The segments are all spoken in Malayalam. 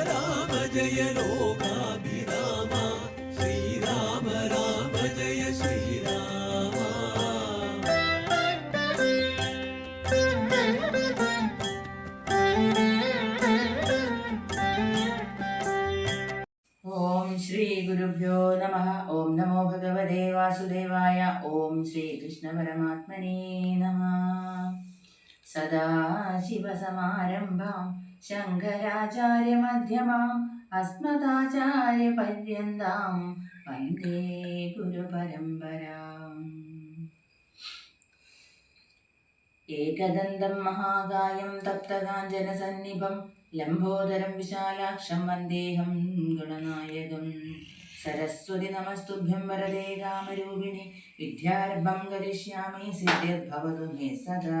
രാമ ജയ ലോകാഭിരാമ ശ്രീരാമ ഗുരുഭ്യോ നമ ഓം നമോ ഭഗവതേ വാസുദേവായ ഓം ശ്രീ കൃഷ്ണ പരമാത്മനേ നമ സദാശിവസമാരംഭാം ശങ്കരാചാര്യമധ്യമാം അസ്മദാചാര്യപര്യന്താം വന്ദേ ഗുരുപരമ്പരാം. ഏകദന്തം മഹാകായം തപ്തകാഞ്ചനസന്നിഭം ലംബോദരം വിശാലാക്ഷം വന്ദേഹം ഗുണനായകം. സരസ്വതി നമസ്തുഭ്യം വരദേ രാമരൂപിണി വിദ്യാരംഭം കരിഷ്യാമി സിദ്ധിർഭവതു മേ സദാ.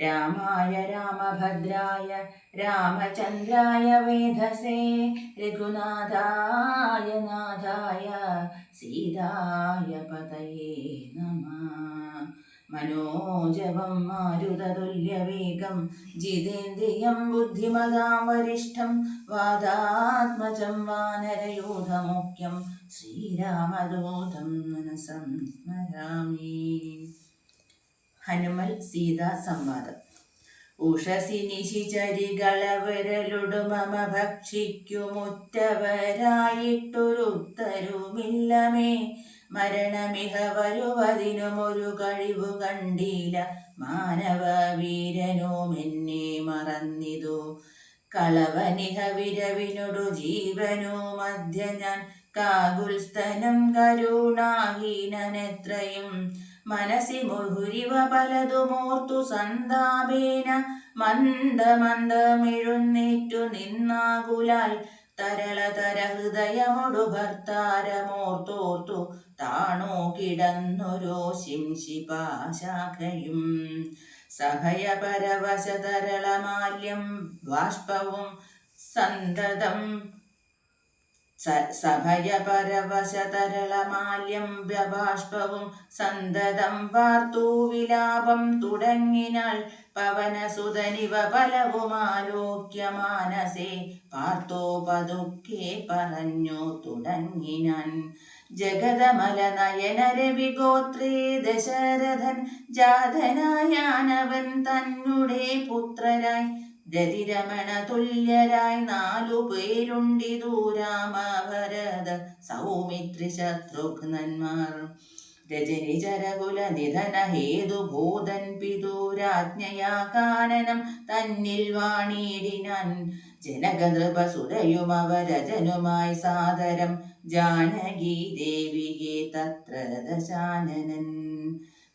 രാമായ രാമഭദ്രായ രാമചന്ദ്രായ വേധസേ രഘുനാഥായ നാഥായ സീതായ പതയേ നമ. മനോജവം മാരുതതുല്യവേഗം ജിതേന്ദ്രിയം ബുദ്ധിമതാം വരിഷ്ഠം വാദാത്മജം വാനരയൂഥമുഖ്യം ശ്രീരാമദൂതം മനസം സ്മരാമി. ഹനുമൽ സീതാ സംവാദം. ഉഷസിനിശിചരികളവരലുടു മമ ഭക്ഷിക്കുമുറ്റവരായിട്ടൊരുത്തരുമില്ലമേ മരണമിഹ വരുവതിനുമൊരു കഴിവു കണ്ടില്ല. മാനവ വീരനോ എന്നെ മറന്നിതു. കളവനിഹ വിരവിനൊടു ജീവനോ മധ്യ ഞാൻ കാകുൽസ്തനം കരുണാഹീനനെത്രയും മനസി മുഹുരിവ പലതുമോർത്തു സന്താപേന. മന്ദ മന്ദമിഴുന്നേറ്റു നിന്നാകുലാൽ തരളതര ഹൃദയമൊടു ഭർത്താരമോർത്തോർത്തു താണോ കിടന്നൊരോ ശിംശിപാശാഖയും. സഭയപരവശതരളമാല്യം ബാഷ്പവും സന്തതം സഭയപരവശതരളമാല്യം ബാഷ്പവും സന്തതം വാർത്തു വിലാപം തുടങ്ങിനാൾ പവനസുതനിവ പലവുമാലോക്യ മാനസേ പാർത്തോ പതുക്കെ പറഞ്ഞു തുടങ്ങിനാൻ. ജഗതമല നയന രവിഗോത്രേ ദശരഥൻ ജാതനായാനവൻ തന്നുടെ പുത്രരായി ദതിരമണ തുല്യരായി നാലു പേരുണ്ടിതു രാമ ഭരത സൗമിത്രി ശത്രുഘ്നന്മാർ രജനി ചരകുല നിധന ഹേതു ഭൂതൻ പിതൂരാജ്ഞയാ കാനനം തന്നിൽ വാണിയിടിനാൻ ജനകനൃപസുരയുമവരജനുമായി സാദരം ജാനകി ദേവിയെ തത്ര ദശാനനൻ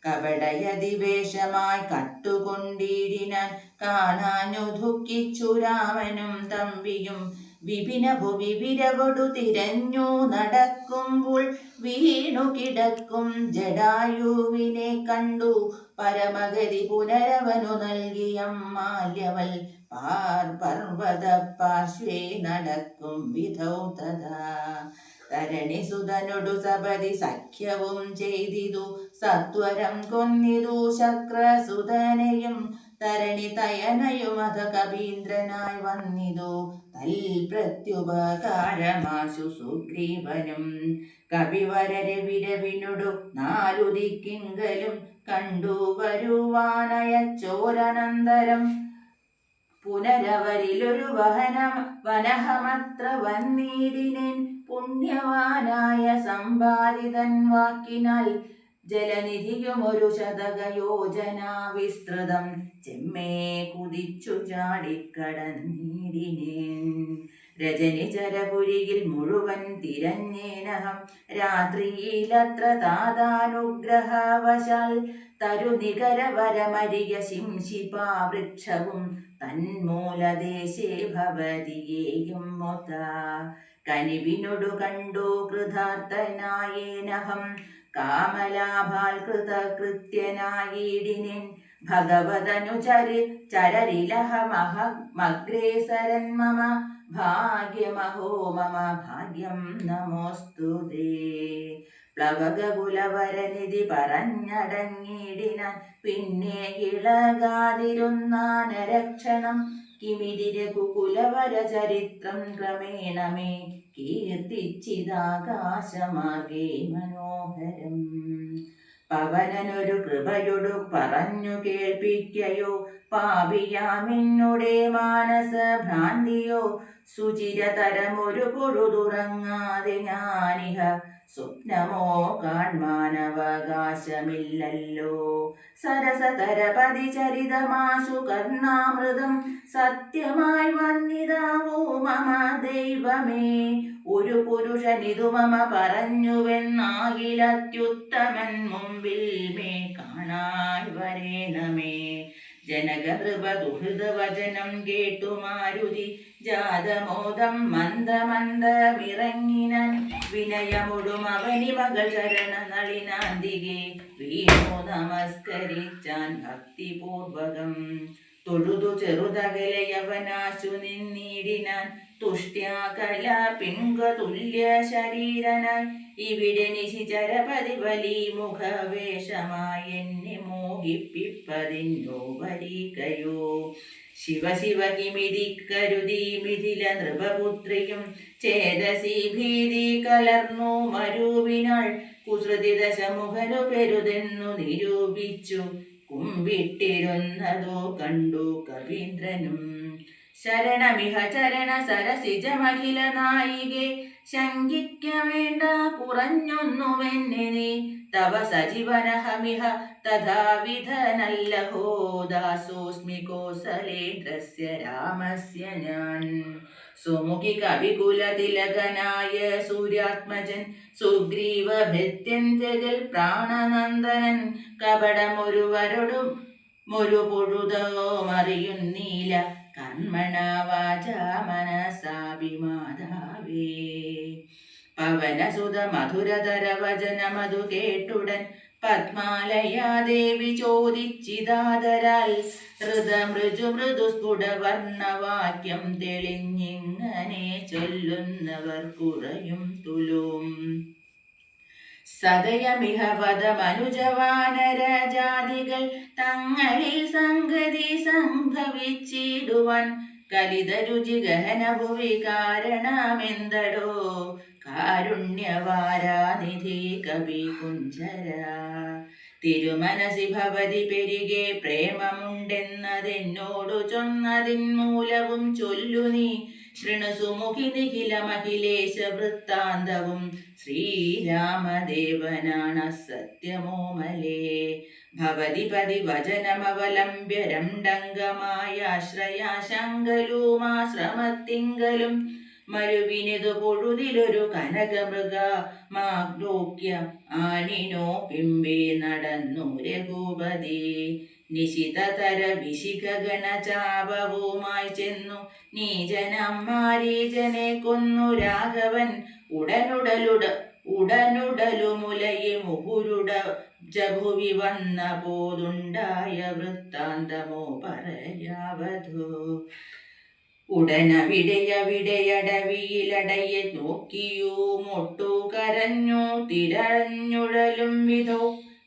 കപടയതിവേഷമായി കട്ടുകൊണ്ടിടിനാൻ ദുഃഖിച്ചു രാമനും തമ്പിയും വിപിന ഭുവി വിരവൊടു തിരഞ്ഞു നടക്കുമ്പോൾ വീണു കിടക്കും ജടായുവിനെ കണ്ടു പരമഗതി പുനരവനു നൽകിയ മാല്യവൽ പാർ പർവത പാർശ്വേ നടക്കും വിധൗ സുതനൊടു സപതി സഖ്യവും ചെയ്തിതു സത്വരം കൊന്നിതു ശക്രസുതനെയും തരണി തയനയും അത കവീന്ദ്രനായി വന്നിതു. തൽ പ്രത്യുപകാരമാശു സുഗ്രീവനും. കവിവരരെ വിരവിനൊടു നാലു ദിക്കിങ്കലും കണ്ടു വരുവാനയച്ചോരനന്തരം പുനരവരിലൊരു വഹനം വനഹമത്ര വന്നീടിനേൻ പുണ്യവാനായ സമ്പാദിതൻ വാക്കിനാൽ ജലനിധിയും ഒരു ശതകയോജന വിസ്തൃതം ചെമ്മേ കുതിച്ചു ചാടിക്കടന്നീടിനേൻ രജനി ചരപുരിയിൽ മുഴുവൻ തിരഞ്ഞേനഹം. രാത്രിയിലത്ര താതാനുഗ്രഹവശാൽ തരുനികരവരമരിയ ശിംശിപാവൃക്ഷവും തന്മൂലദേശേ ഭവതിയേയും മൊത്ത. കനിവിനൊടു കണ്ടു കൃതാർത്ഥനായേനഹം. കാമലാഭാൽ കൃതകൃത്യനായിടിനിൻ ഭഗവതനു ചരി ചരരിലഹമഹമഗ്രേസരൻ മമ ഭാഗ്യമഹോ മമ ഭാഗ്യം നമോസ്തു പ്ലവകുലവരനിധി പറഞ്ഞടങ്ങിടിനാൻ പിന്നെ ഇളകാതിരുന്നാനരക്ഷണം കിമിതിരകുകുലവര ചരിത്രം ക്രമേണ മേ കീർത്തിച്ചിതാകാശമാർഗേ മനോഹരം. പവനനൊരു കൃപയൊടു പറഞ്ഞു കേൾപ്പിക്കയോ പാപിയാമിന്നുടെ മാനസ ഭ്രാന്തിയോ സുചിരതരമൊരു പൊഴുതുറങ്ങാതെ ഞാനിഹ സ്വപ്നമോ കാൺമാനവകാശമില്ലല്ലോ സരസതരപതി ചരിതമാശു കർണാമൃതം സത്യമായി വന്നിതാവോ മമ ദൈവമേ. ഒരു പുരുഷനിതു മമ പറഞ്ഞുവെന്നാകിലത്യുത്തമൻ മുമ്പിൽ മേ കാണാൻ വരേണമേ. ജനകൃപ ദുഹൃതവചനം കേട്ടു മാരുതി ജാതമോദം മന്ദമന്ദമിറങ്ങിനാൻ വിനയമുടും അവനി മകൾ ചരണ നളിനാന്തികെ വീണു നമസ്കരിച്ചാൻ ഭക്തിപൂർവകം. തൊഴുതു ചെറുതകലയവനാശു നിന്നിടിനാൻ. തുഷ്ട്യാകല പിങ്കുല്യ ശരീരനായി. ഇവിടെ നിശിചരപതി വലി മുഖവേഷമായി എന്നെ മോഹിപ്പിപ്പതിന്നോ വരികയോ. ശിവ ശിവ കിമിതി കരുതി മിഥില നൃപപുത്രിയും ചേതസി ഭീതി കലർന്നു മരുവിനാൾ. കുസൃതി ദശമുഖനു പെരുതെന്നു നിരൂപിച്ചു. കുമ്പിട്ടിരുന്നതോ കണ്ടു കവീന്ദ്രനും. ശരണമിഹ ചരണ സരസിജമഖില നായികെ ശങ്കിക്ക വേണ്ട കുറഞ്ഞൊന്നുവെന്നെ നീ. തവ സജീവനഹമിഹ തഥാവിധനല്ലഹോ ദാസോസ്മി കോസലേന്ദ്രസ്യ രാമസ്യ ഞാൻ. സുമുഖി കവികുല തിലകനായ സൂര്യാത്മജൻ സുഗ്രീവ ഭൃത്യന്ത്യതിൽ പ്രാണനന്ദനൻ കപടമൊരുവരോടും ഒരു പൊഴുതോ മറിയുന്നീല. കർമ്മണ വാച മനസാഭിമാതാവേ പവനസുത മധുരതര വചന മധു കേട്ടുടൻ പത്മാലയാദേവി ചോദിച്ചിതാതരാൽ ഹൃദമൃജു മൃദു സ്ഫുട വർണവാക്യം തെളിഞ്ഞിങ്ങനെ ചൊല്ലുന്നവർ കുറയും തുലും। സദയമിഹ പദമനുജവാനരജാതികൾ തങ്ങളിൽ സംഗതി സംഭവിച്ചിടുവാൻ കലിതരുചി ഗഹനഭുവി കാരണമെന്തടോ കാരുണ്യവാരാനിധി കവി കുഞ്ചര തിരുമനസി ഭവതി പെരികെ പ്രേമമുണ്ടെന്നതെന്നോടു ചൊന്നതിൻ മൂലവും ചൊല്ലു നീ ശൃണുസുമുഖി നിഖില മഹിലേശ വൃത്താന്തവും ശ്രീരാമദേവനാണ് സത്യമോമലേ ഭവതി പതി വചനമവലംബ്യ രണ്ടംഗമായ ആശ്രയാശങ്കലുമാശ്രമത്തിങ്കലും മരുവിനിതു പൊഴുതിലൊരു കനകമൃഗ മാഗ്നോക്യ ആനിനോ പിമ്പേ നടന്നു രഘുപതി. നിശിതതര വിശികഗണചാപവുമായി ചെന്നു. നീജനം മാരീജനെ കൊന്നു രാഘവൻ. ഉടനുടലുട ഉടനുടലുമുലയെ മുഹുരുട ജഭുവി വന്ന പോതുണ്ടായ വൃത്താന്തമോ പറയാവധു ഉടനവിടെയവിടെയടവിയിലടയെ നോക്കിയൂ മൊട്ടു കരഞ്ഞു തിരഞ്ഞുഴലും വിധോ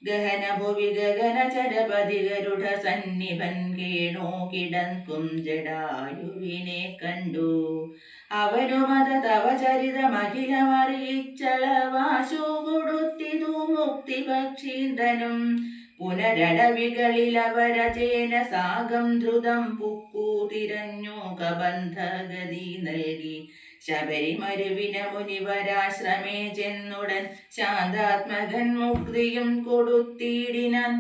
ഗഹന ഭുവി ഗഗന ചരപതി ഗരുഡ സന്നിഭൻ കേണോ കിടക്കും ജടായുവിനെ കണ്ടു. അവനുമത തവ ചരിതമഖിലമറിയിച്ചളവാശു കൊടുത്തിതു മുക്തി പക്ഷീന്ദ്രനും പുനരടവികളിലവരചേന സാഗം ധൃതം പുക്കൂ തിരഞ്ഞു കബന്ധഗതി നൽകി. ശബരിമരുവിന മുനിവരാശ്രമേ ചെന്നുടൻ ശാന്താത്മകൻ മുക്തിയും കൊടുത്തിടിനാൻ.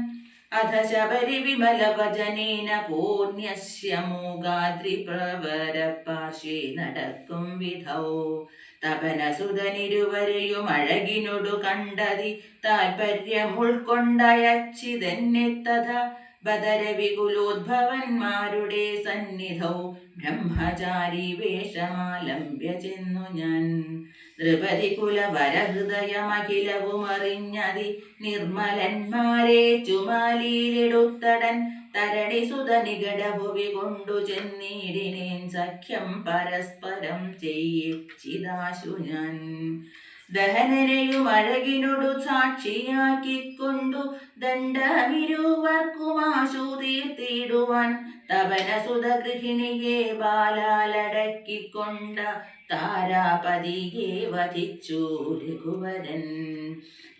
അധ ശബരി വിമല വചനീന പൂർണ്യസ്യ മൂകാദ്രി പ്രവര പാർശ്വേ നടക്കും തപന തപനസുതനിരുവരെയും അഴകിനൊടു കണ്ടതി താൽപര്യം ഉൾക്കൊണ്ടയച്ചിതെന്നെ തഥ ബദരവികുലോദ്ഭവന്മാരുടെ സന്നിധൗ ബ്രഹ്മചാരി വേഷമാലംബ്യ ചെന്നു ഞാൻ. ദ്രുപതി കുലവരഹൃദയമഖിലവും അറിഞ്ഞതി നിർമ്മലന്മാരെ ചുമാലിയിലിടുത്തടൻ തരണി സുതനികടഭുവി കൊണ്ടു ചെന്നീടിനേൻ സഖ്യം പരസ്പരം ചെയ്യിച്ചിതാശു ഞാൻ. ദഹനനെയും അഴകിനോടു സാക്ഷിയാക്കിക്കൊണ്ടു ദണ്ഡമിരുവർക്കുമാശു തീർത്തിടുവാൻ തപനസുത ഗൃഹിണിയെ ബാലാലടക്കിക്കൊണ്ട താരാപതിയെ വധിച്ചു രഘുവരൻ.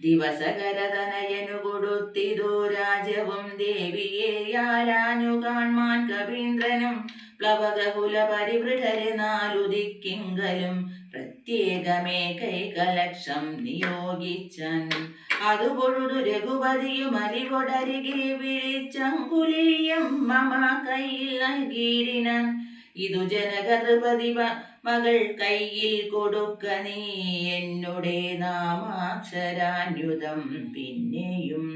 ദിവസകരതനയനു കൊടുത്തിതു രാജവും ദേവിയെ ആരാഞ്ഞു കാൺമാൻ കവീന്ദ്രനും പ്ലവകകുല പരിവൃഢരെ നാലു ദിക്കിങ്കലും നിയോഗിച്ചൻ. കൈകലക്ഷം നിയോഗിച്ചാൻ അതു പൊഴുതു രഘുപതിയും അരികൊടരികെ വിളിച്ചങ്കുലിയം മമ കയ്യിൽ നൽകിയിടിനാൻ. ഇതു ജനകൃപതി മകൾ കയ്യിൽ കൊടുക്ക നീ എന്നുടേ നാമാക്ഷരാന്യുതം പിന്നെയും.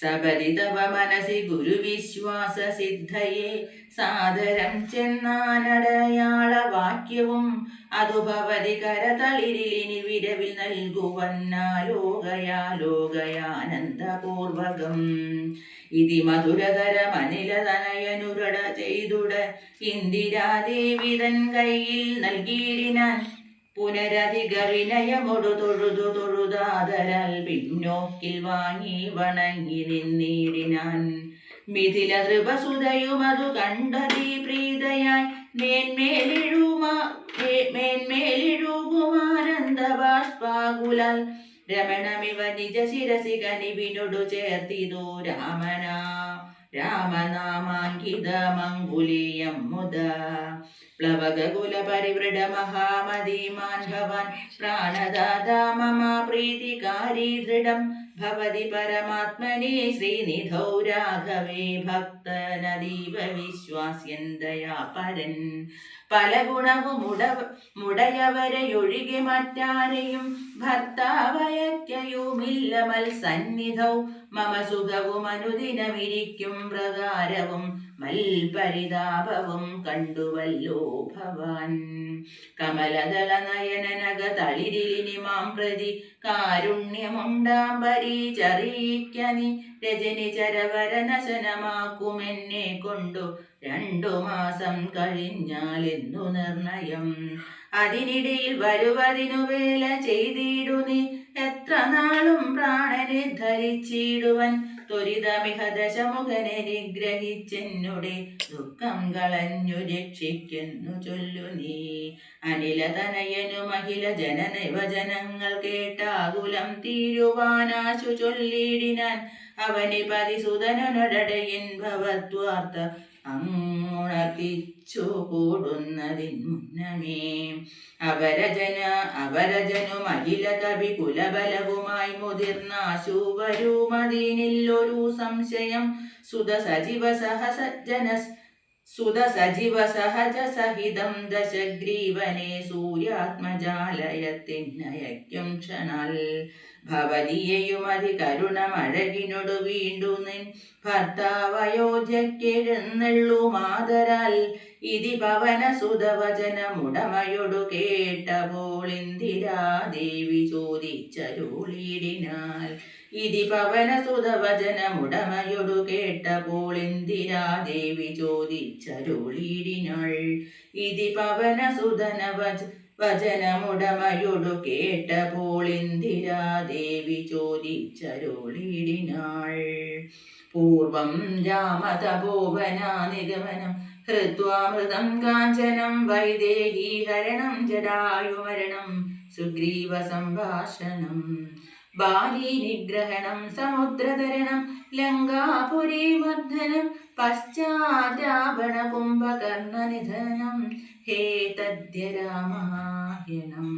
സബരിതവ മനസി ഗുരുവിശ്വാസ സിദ്ധയെ സാദരം ചെന്നാനടയാള വാക്യവും അതു ഭവതി കരതളിരിലിനി വിരവിൽ നൽകുവന്നാലോകയാലോകയാനന്ദപൂർവകം ഇതി മധുരതര മനിലതനയനുരട ചെയ്തുട ഇന്ദിരാദേവിതൻ കയ്യിൽ നൽകിയിടിനാൻ പുനരധിക വിനയമൊടു തൊഴുതു തൊഴുതാതരാൽ പിന്നോക്കിൽ വാങ്ങി വണങ്ങി നിന്നീടിനാൻ. മിഥില നൃപസുതയുമതു കണ്ടതീ പ്രീതയായി. മേന്മേലിഴുമ രമണമിവ നിജ ശിരസി കനിവിനൊടു ചേർത്തിതു രാമനാ രാമനാമാങ്കിതമങ്കുലീയം മുദ പ്ലവകുല പരിവൃഢ मम പ്രീതികാരി ദൃഢം ഭവതി പരമാത്മനി ശ്രീനിധൗ രാഘവേ ഭക്തനദീവ വിശ്വാസ്യന്തയാ പരൻ പല ഗുണവും മുട മുടയവരെയൊഴികെ മറ്റാരെയും ഭർത്താവയക്കയുമില്ല. മൽസന്നിധൗ മമ സുഖവും അനുദിനമിരിക്കും പ്രകാരവും മൽപരിതാപവും കണ്ടുവല്ലോ ഭവാൻ. കമലദള നയനനക തളിരിലിനി മാം പ്രതി കാരുണ്യമുണ്ടാം പരീചറിയിക്കനി രജനി ചരവരനശനമാക്കുമെന്നെ കൊണ്ടു രണ്ടു മാസം കഴിഞ്ഞാലെന്നു നിർണയം. അതിനിടയിൽ വരുവതിനു വേല ചെയ്തിടുനി എത്ര നാളും പ്രാണനെ ധരിച്ചിടുവൻ ത്വരിതമിഹ ദശമുഖനെ നിഗ്രഹിച്ചെന്നുടെ ദുഃഖം കളഞ്ഞു രക്ഷിക്കുന്നു ചൊല്ലു നീ. അനിലതനയനു മഹില ജനനിവചനങ്ങൾ കേട്ടാകുലം തീരുവാനാശു ചൊല്ലിടിനാൻ അവനി പതിസുതനുടടയിൻ ഭവത്വാർത്ഥ അങ്ങുണർത്തിച്ചു കൂടുന്നതിൻ മുന്നമേ. അവരജന അവരജനു മഹില കവി കുലബലവുമായി മുതിർന്നാശു വരുമതിനില്ലൊരു സംശയം. സുത സജീവ സഹസജ്ജന സുത സജീവ സഹജ സഹിതം ദശഗ്രീവനെ സൂര്യാത്മജാലയത്തിനയക്കും ക്ഷണാൽ. ഭവതിയെയുമതി കരുണമഴകിനൊടു വീണ്ടു നിൻ ഭർത്താവയോധ്യക്കെഴുന്നള്ളു മാതരാൽ. ഇതി പവന സുതവചനമുടമയൊടു കേട്ടപ്പോൾ ഇന്ദിരാദേവി ചോദിച്ചരുളിടിനാൽ ഇതി പവന കേട്ട കേട്ടപ്പോൾ ഇന്ദിരാദേവി ചോദിച്ചരുളിടിനാൾ? ഇതി പവന സുധന വച വചനമുടമയൊടു കേട്ടപ്പോൾ ഇന്ദിരാദേവി ചോദിച്ചരുളിടിനാൾ? പൂർവം രാമതപോവനാ നിഗമനം ഹൃദ്വാമൃതം കാഞ്ചനം വൈദേഹീഹരണം ജടായുമരണം സുഗ്രീവ സംഭാഷണം ബാലി നിഗ്രഹണം സമുദ്രതരണം ലങ്കാപുരി മർദ്ദനം പശ്ചാദ്രാവണ കുംഭകർണ നിധനം ഹേ തദ്യ രാമായണം